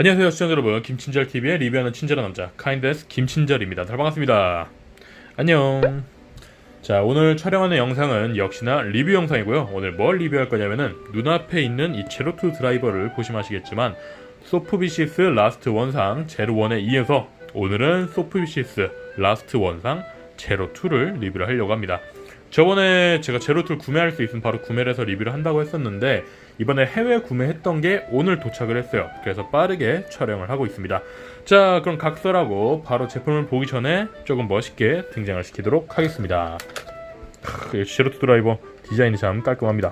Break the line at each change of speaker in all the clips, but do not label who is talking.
안녕하세요 시청자 여러분. 김친절TV의 리뷰하는 친절한 남자 카인데스 김친절입니다. 다들 반갑습니다. 안녕. 자 오늘 촬영하는 영상은 역시나 리뷰 영상이고요. 오늘 뭘 리뷰할 거냐면은 눈앞에 있는 이 제로2 드라이버를 보시면 아시겠지만 소프비시스 라스트 원상 제로1에 이어서 오늘은 소프비시스 라스트 원상 제로2를 리뷰를 하려고 합니다. 저번에 제가 제로2를 구매할 수 있으면 바로 구매를 해서 리뷰를 한다고 했었는데 이번에 해외 구매했던 게 오늘 도착을 했어요. 그래서 빠르게 촬영을 하고 있습니다. 자, 그럼 각설하고 바로 제품을 보기 전에 조금 멋있게 등장을 시키도록 하겠습니다. 크, 제로2 드라이버 디자인이 참 깔끔합니다.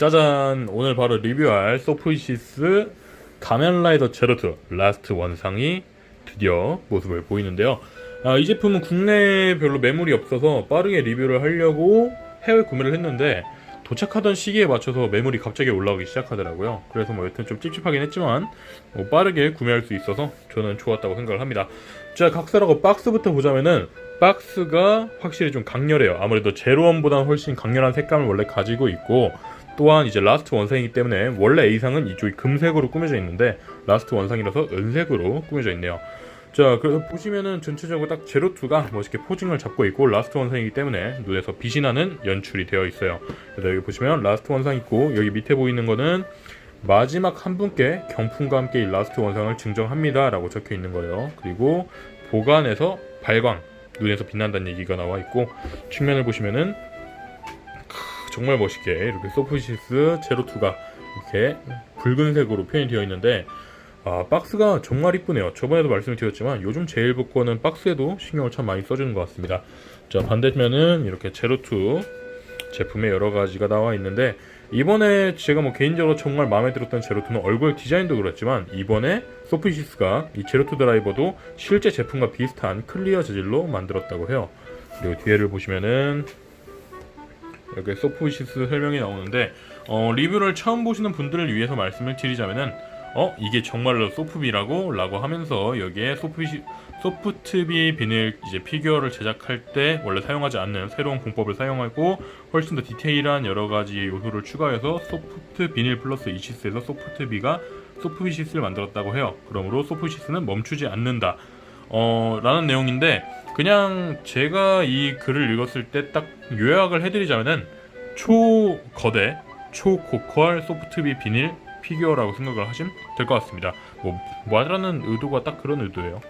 짜잔! 오늘 바로 리뷰할 소프시스 가면라이더 제로2 라스트 원상이 드디어 모습을 보이는데요. 아, 이 제품은 국내에 별로 매물이 없어서 빠르게 리뷰를 하려고 해외 구매를 했는데 도착하던 시기에 맞춰서 매물이 갑자기 올라오기 시작하더라고요. 그래서 뭐 여튼 좀 찝찝하긴 했지만 뭐 빠르게 구매할 수 있어서 저는 좋았다고 생각을 합니다. 자, 각설하고 박스부터 보자면은 박스가 확실히 좀 강렬해요. 아무래도 제로원보다는 훨씬 강렬한 색감을 원래 가지고 있고 또한 이제 라스트 원상이기 때문에 원래 A상은 이쪽이 금색으로 꾸며져 있는데 라스트 원상이라서 은색으로 꾸며져 있네요. 자, 그래서 보시면은 전체적으로 딱 제로2가 멋있게 포징을 잡고 있고 라스트 원상이기 때문에 눈에서 빛이 나는 연출이 되어 있어요. 그래서 여기 보시면 라스트 원상 있고 여기 밑에 보이는 거는 마지막 한 분께 경품과 함께 이 라스트 원상을 증정합니다 라고 적혀 있는 거예요. 그리고 보관해서 발광 눈에서 빛난다는 얘기가 나와 있고 측면을 보시면은 크, 정말 멋있게 이렇게 소프시스 제로2가 이렇게 붉은색으로 표현이 되어 있는데 아 박스가 정말 이쁘네요. 저번에도 말씀을 드렸지만 요즘 제일북 거는 박스에도 신경을 참 많이 써주는 것 같습니다. 자 반대면은 이렇게 제로2 제품의 여러 가지가 나와 있는데 이번에 제가 뭐 개인적으로 정말 마음에 들었던 제로2는 얼굴 디자인도 그렇지만 이번에 소프시스가 이 제로2 드라이버도 실제 제품과 비슷한 클리어 재질로 만들었다고 해요. 그리고 뒤에를 보시면은 이렇게 소프시스 설명이 나오는데 어, 리뷰를 처음 보시는 분들을 위해서 말씀을 드리자면은 어 이게 정말로 소프비라고 라고 하면서 여기에 소프시 소프트비 비닐 이제 피규어를 제작할 때 원래 사용하지 않는 새로운 공법을 사용하고 훨씬 더 디테일한 여러 가지 요소를 추가해서 소프트 비닐 플러스 이시스에서 소프트비가 소프비시스를 만들었다고 해요. 그러므로 소프시스는 멈추지 않는다. 어, 라는 내용인데 그냥 제가 이 글을 읽었을 때 딱 요약을 해드리자면은 초거대 초고퀄 소프트비 비닐 피규어라고 생각을 하시면 될 것 같습니다. 뭐, 뭐 하라는 의도가 딱 그런 의도예요.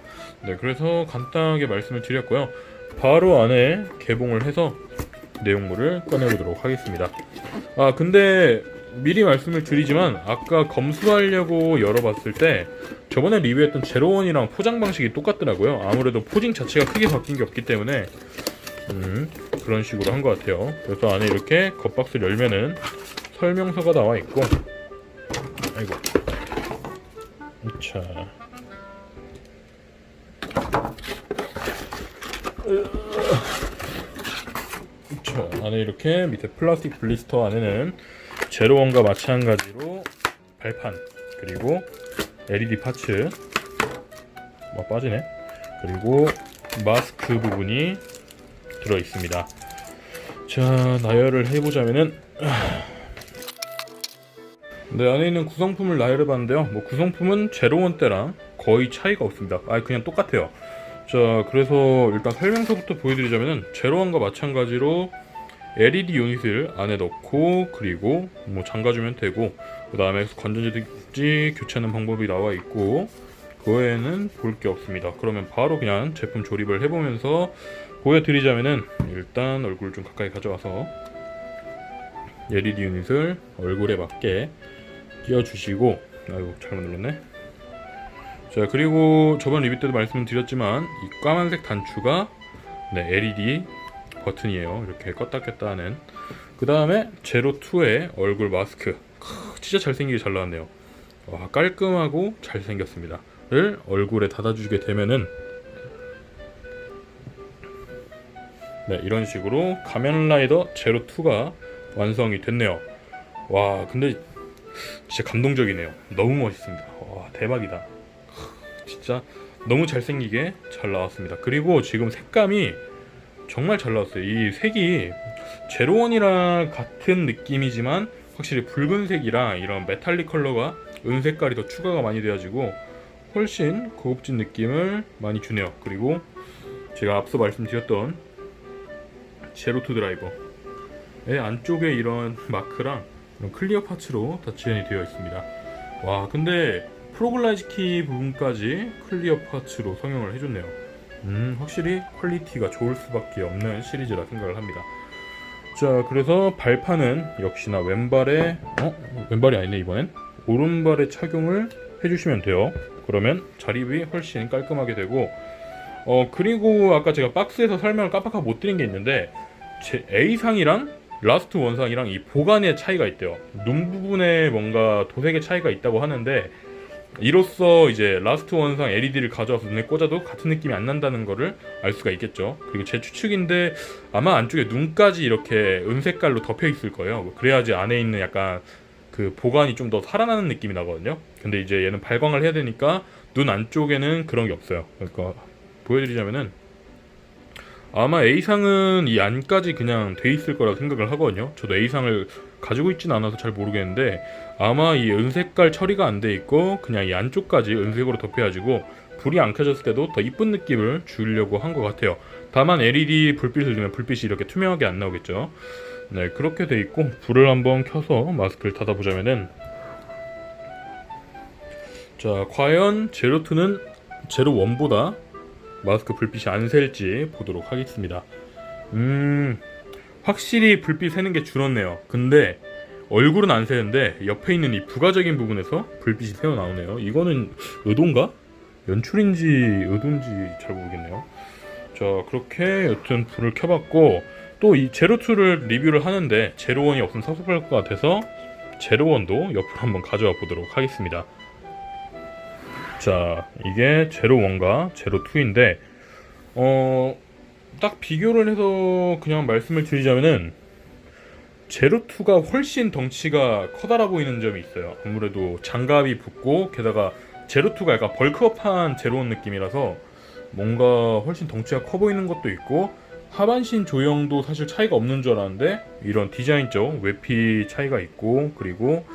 네, 그래서 간단하게 말씀을 드렸고요. 바로 안에 개봉을 해서 내용물을 꺼내보도록 하겠습니다. 아, 근데 미리 말씀을 드리지만 아까 검수하려고 열어봤을 때 저번에 리뷰했던 제로원이랑 포장 방식이 똑같더라고요. 아무래도 포징 자체가 크게 바뀐 게 없기 때문에 음, 그런 식으로 한 것 같아요. 그래서 안에 이렇게 겉박스를 열면은 설명서가 나와 있고 아이고. 자. 자, 안에 이렇게 밑에 플라스틱 블리스터 안에는 제로원과 마찬가지로 발판 그리고 LED 파츠 뭐 빠지네 그리고 마스크 부분이 들어 있습니다. 자 나열을 해보자면은 네, 안에 있는 구성품을 나열해 봤는데요. 뭐 구성품은 제로원 때랑 거의 차이가 없습니다. 아, 그냥 똑같아요. 자, 그래서 일단 설명서부터 보여드리자면은 제로원과 마찬가지로 LED 유닛을 안에 넣고 그리고 뭐 잠가주면 되고 그 다음에 건전지 교체하는 방법이 나와 있고 그 외에는 볼 게 없습니다. 그러면 바로 그냥 제품 조립을 해보면서 보여드리자면은 일단 얼굴 좀 가까이 가져와서 LED 유닛을 얼굴에 맞게 끼워주시고 아이고 잘못 눌렀네 자 그리고 저번 리뷰 때도 말씀드렸지만 이 까만색 단추가 네 LED 버튼이에요 이렇게 껐다 켰다 하는 그 다음에 제로2의 얼굴 마스크 크, 진짜 잘생기게 잘 나왔네요 와 깔끔하고 잘생겼습니다 를 얼굴에 닫아주게 되면은 네 이런 식으로 가면라이더 제로 2가 완성이 됐네요. 와 근데 진짜 감동적이네요. 너무 멋있습니다. 와 대박이다. 진짜 너무 잘생기게 잘 나왔습니다. 그리고 지금 색감이 정말 잘 나왔어요. 이 색이 제로원이랑 같은 느낌이지만 확실히 붉은색이랑 이런 메탈릭 컬러가 은색깔이 더 추가가 많이 돼가지고 훨씬 고급진 느낌을 많이 주네요. 그리고 제가 앞서 말씀드렸던 제로투 드라이버의 안쪽에 이런 마크랑 이런 클리어 파츠로 다 지연이 되어 있습니다. 와 근데 프로글라이즈 키 부분까지 클리어 파츠로 성형을 해줬네요. 음 확실히 퀄리티가 좋을 수밖에 없는 시리즈라 생각을 합니다. 자 그래서 발판은 역시나 왼발에 어 왼발이 아니네 이번엔 오른발에 착용을 해주시면 돼요. 그러면 자립이 훨씬 깔끔하게 되고 어 그리고 아까 제가 박스에서 설명을 깜빡하고 못 드린 게 있는데 제 A상이랑 라스트 원상이랑 이 보관의 차이가 있대요. 눈 부분에 뭔가 도색의 차이가 있다고 하는데 이로써 이제 라스트 원상 LED를 가져와서 눈에 꽂아도 같은 느낌이 안 난다는 거를 알 수가 있겠죠. 그리고 제 추측인데 아마 안쪽에 눈까지 이렇게 은색깔로 덮여 있을 거예요. 그래야지 안에 있는 약간 그 보관이 좀 더 살아나는 느낌이 나거든요. 근데 이제 얘는 발광을 해야 되니까 눈 안쪽에는 그런 게 없어요. 그러니까 보여드리자면은 아마 A상은 이 안까지 그냥 돼 있을 거라고 생각을 하거든요. 저도 A상을 가지고 있진 않아서 잘 모르겠는데 아마 이 은색깔 처리가 안 돼 있고 그냥 이 안쪽까지 은색으로 덮여가지고 불이 안 켜졌을 때도 더 이쁜 느낌을 주려고 한 것 같아요. 다만 LED 불빛을 두면 불빛이 이렇게 투명하게 안 나오겠죠. 네, 그렇게 돼 있고 불을 한번 켜서 마스크를 닫아보자면은 자, 과연 제로2는 제로1보다 마스크 불빛이 안 셀지 보도록 하겠습니다. 음, 확실히 불빛 새는 게 줄었네요. 근데 얼굴은 안 새는데 옆에 있는 이 부가적인 부분에서 불빛이 새어 나오네요. 이거는 의도인가? 연출인지 의도인지 잘 모르겠네요. 자, 그렇게 여튼 불을 켜봤고 또 이 제로2를 리뷰를 하는데 제로1이 없으면 섭섭할 것 같아서 제로1도 옆으로 한번 가져와 보도록 하겠습니다. 자, 이게 제로1과 제로2인데 어, 딱 비교를 해서 그냥 말씀을 드리자면은 제로2가 훨씬 덩치가 커다라 보이는 점이 있어요. 아무래도 장갑이 붙고 게다가 제로2가 약간 벌크업한 제로1 느낌이라서 뭔가 훨씬 덩치가 커 보이는 것도 있고 하반신 조형도 사실 차이가 없는 줄 알았는데 이런 디자인적 외피 차이가 있고 그리고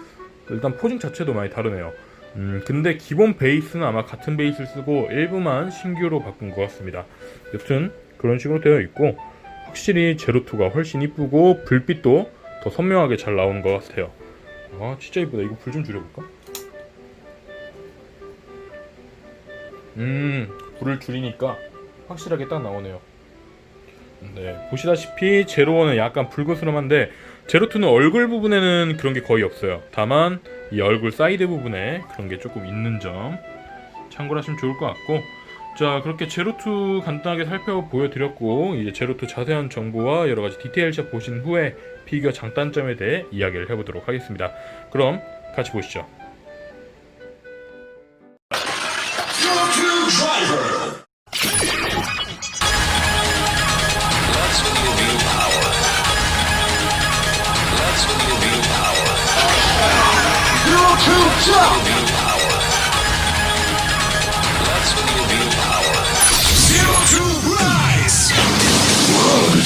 일단 포징 자체도 많이 다르네요. 음, 근데 기본 베이스는 아마 같은 베이스를 쓰고 일부만 신규로 바꾼 것 같습니다. 여튼 그런 식으로 되어 있고 확실히 제로2가 훨씬 이쁘고 불빛도 더 선명하게 잘 나오는 것 같아요. 아 진짜 이쁘다. 이거 불 좀 줄여볼까? 음 불을 줄이니까 확실하게 딱 나오네요. 네 보시다시피 제로원은 약간 붉은스름한데 제로2는 얼굴 부분에는 그런 게 거의 없어요. 다만 이 얼굴 사이드 부분에 그런 게 조금 있는 점 참고를 하시면 좋을 것 같고 자 그렇게 제로2 간단하게 살펴 보여드렸고 이제 제로2 자세한 정보와 여러 가지 디테일샷 보신 후에 피규어 장단점에 대해 이야기를 해보도록 하겠습니다. 그럼 같이 보시죠.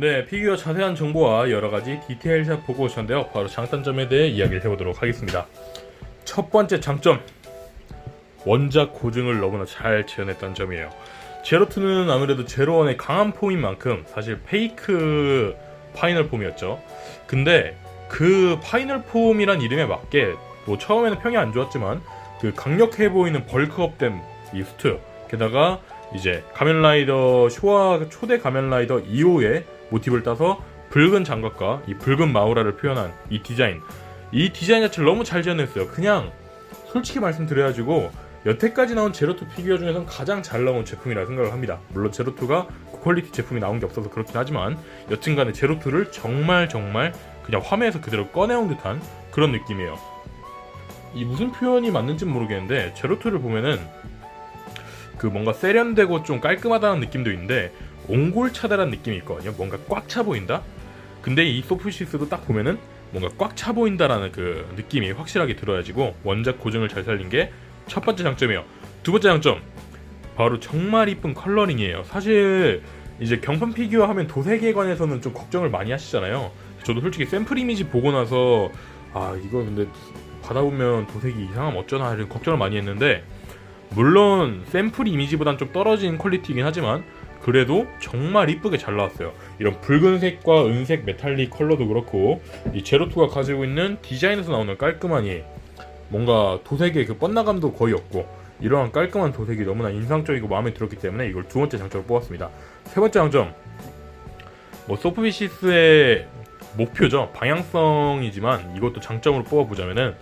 네, 피규어 자세한 정보와 여러 가지 디테일샷 보고 오셨는데요. 바로 장단점에 대해 이야기를 해보도록 하겠습니다. 첫 번째 장점. 원작 고증을 너무나 잘 재현했다는 점이에요. 제로2는 아무래도 제로1의 강한 폼인 만큼 사실 페이크 파이널 폼이었죠. 근데 그 파이널 폼이란 이름에 맞게 뭐 처음에는 평이 안 좋았지만 그 강력해 보이는 벌크업된 이 수트 게다가 이제 가면라이더 쇼와 초대 가면라이더 2호의 모티브를 따서 붉은 장갑과 이 붉은 마우라를 표현한 이 디자인. 이 디자인 자체를 너무 잘 지어냈어요. 그냥 솔직히 말씀드려가지고 여태까지 나온 제로2 피규어 중에선 가장 잘 나온 제품이라 생각을 합니다. 물론 제로2가 고퀄리티 제품이 나온 게 없어서 그렇긴 하지만 여튼간에 제로2를 정말 정말 그냥 화면에서 그대로 꺼내온 듯한 그런 느낌이에요. 이 무슨 표현이 맞는지는 모르겠는데 제로2를 보면은 그 뭔가 세련되고 좀 깔끔하다는 느낌도 있는데 옹골 차다라는 느낌이 있거든요. 뭔가 꽉 차 보인다. 근데 이 소프시스도 딱 보면은 뭔가 꽉 차 보인다라는 그 느낌이 확실하게 들어야지고 원작 고증을 잘 살린 게 첫 번째 장점이에요. 두 번째 장점 바로 정말 이쁜 컬러링이에요. 사실 이제 경품 피규어 하면 도색계관에서는 좀 걱정을 많이 하시잖아요. 저도 솔직히 샘플 이미지 보고 나서 아 이거 근데 받아보면 도색이 이상하면 어쩌나 이런 걱정을 많이 했는데 물론 샘플 이미지보단 좀 떨어진 퀄리티이긴 하지만 그래도 정말 이쁘게 잘 나왔어요. 이런 붉은색과 은색 메탈릭 컬러도 그렇고 이 제로투가 가지고 있는 디자인에서 나오는 깔끔하니 뭔가 도색의 그 뻔나감도 거의 없고 이러한 깔끔한 도색이 너무나 인상적이고 마음에 들었기 때문에 이걸 두 번째 장점으로 뽑았습니다. 세 번째 장점 뭐 소프비시스의 목표죠. 방향성이지만 이것도 장점으로 뽑아보자면은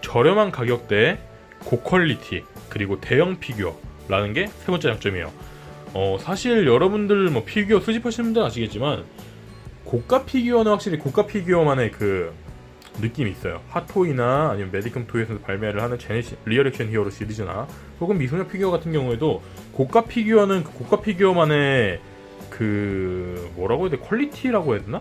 저렴한 가격대에 고퀄리티 그리고 대형 피규어라는 게 세 번째 장점이에요. 어, 사실 여러분들 뭐 피규어 수집하시는 분들 아시겠지만 고가 피규어는 확실히 고가 피규어만의 그 느낌이 있어요. 핫토이나 아니면 메디컴 토이에서 발매를 하는 제네시 리얼 액션 히어로 시리즈나 혹은 미소녀 피규어 같은 경우에도 고가 피규어는 그 고가 피규어만의 그 뭐라고 해야 돼 퀄리티라고 해야 되나?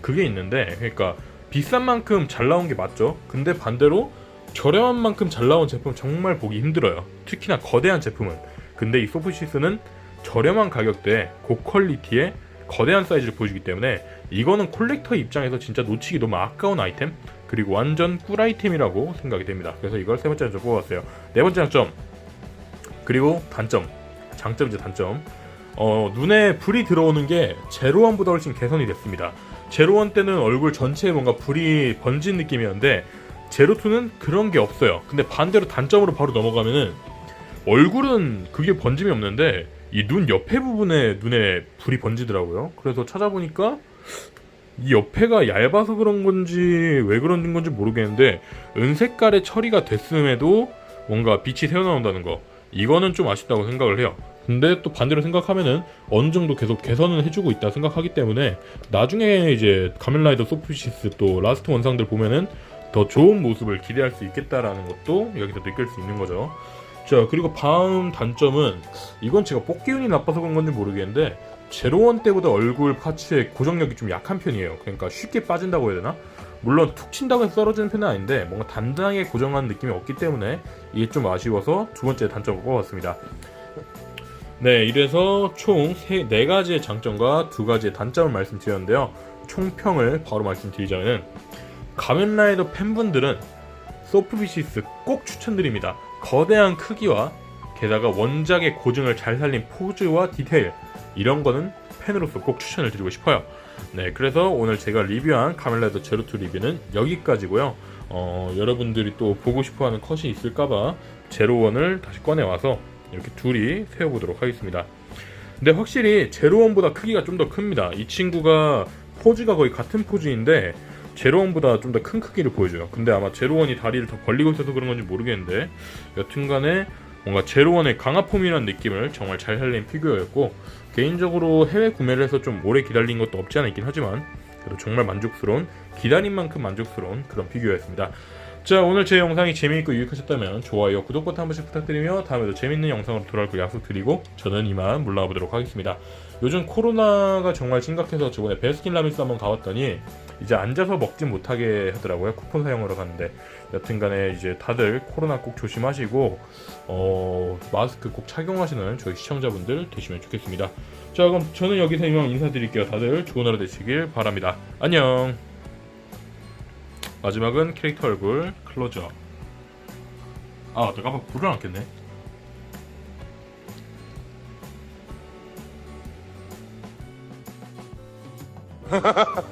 그게 있는데 그러니까 비싼 만큼 잘 나온 게 맞죠. 근데 반대로 저렴한 만큼 잘 나온 제품 정말 보기 힘들어요. 특히나 거대한 제품은. 근데 이 소프시스는 저렴한 가격대에 고퀄리티의 거대한 사이즈를 보여주기 때문에 이거는 콜렉터 입장에서 진짜 놓치기 너무 아까운 아이템 그리고 완전 꿀 아이템이라고 생각이 됩니다. 그래서 이걸 세 번째 장점 뽑았어요. 네 번째 장점 그리고 단점 장점이죠 단점 어, 눈에 불이 들어오는 게 제로원보다 훨씬 개선이 됐습니다. 제로원 때는 얼굴 전체에 뭔가 불이 번진 느낌이었는데 제로2는 그런 게 없어요. 근데 반대로 단점으로 바로 넘어가면은 얼굴은 그게 번짐이 없는데 이 눈 옆에 부분에 눈에 불이 번지더라고요. 그래서 찾아보니까 이 옆에가 얇아서 그런 건지 왜 그런 건지 모르겠는데 은색깔의 처리가 됐음에도 뭔가 빛이 새어나온다는 거 이거는 좀 아쉽다고 생각을 해요. 근데 또 반대로 생각하면은 어느 정도 계속 개선을 해주고 있다 생각하기 때문에 나중에 이제 가면라이더 소프시스 또 라스트 원상들 보면은 더 좋은 모습을 기대할 수 있겠다라는 것도 여기서 느낄 수 있는 거죠. 자 그리고 다음 단점은 이건 제가 뽑기 운이 나빠서 그런 건지 모르겠는데 제로원 때보다 얼굴 파츠의 고정력이 좀 약한 편이에요. 그러니까 쉽게 빠진다고 해야 되나? 물론 툭 친다고 해서 떨어지는 편은 아닌데 뭔가 단단하게 고정한 느낌이 없기 때문에 이게 좀 아쉬워서 두 번째 단점을 뽑았습니다. 네, 이래서 총네 가지의 장점과 두 가지의 단점을 말씀드렸는데요. 총평을 바로 말씀드리자면 가면라이더 팬분들은 소프비시스 꼭 추천드립니다. 거대한 크기와 게다가 원작의 고증을 잘 살린 포즈와 디테일 이런 거는 팬으로서 꼭 추천을 드리고 싶어요. 네, 그래서 오늘 제가 리뷰한 카멜라이더 제로2 리뷰는 여기까지고요. 어, 여러분들이 또 보고 싶어하는 컷이 있을까봐 제로원을 다시 꺼내와서 이렇게 둘이 세워보도록 하겠습니다. 근데 확실히 제로원보다 크기가 좀 더 큽니다. 이 친구가 포즈가 거의 같은 포즈인데 제로원보다 좀 더 큰 크기를 보여줘요. 근데 아마 제로원이 다리를 더 벌리고 있어서 그런 건지 모르겠는데 여튼간에 뭔가 제로원의 강화폼이라는 느낌을 정말 잘 살린 피규어였고 개인적으로 해외 구매를 해서 좀 오래 기다린 것도 없지 않아 있긴 하지만 그래도 정말 만족스러운 기다린 만큼 만족스러운 그런 피규어였습니다. 자 오늘 제 영상이 재미있고 유익하셨다면 좋아요 구독 버튼 한 번씩 부탁드리며 다음에도 재밌는 영상으로 돌아올 거 약속드리고 저는 이만 물러가 보도록 하겠습니다 요즘 코로나가 정말 심각해서 저번에 베스킨라빈스 한번 가봤더니 이제 앉아서 먹진 못하게 하더라고요. 쿠폰 사용하러 갔는데. 여튼간에 이제 다들 코로나 꼭 조심하시고 어 마스크 꼭 착용하시는 저희 시청자분들 되시면 좋겠습니다. 자 그럼 저는 여기서 이만 인사드릴게요. 다들 좋은 하루 되시길 바랍니다. 안녕. 마지막은 캐릭터 얼굴 클로즈업 아 내가 막 불을 안 켰네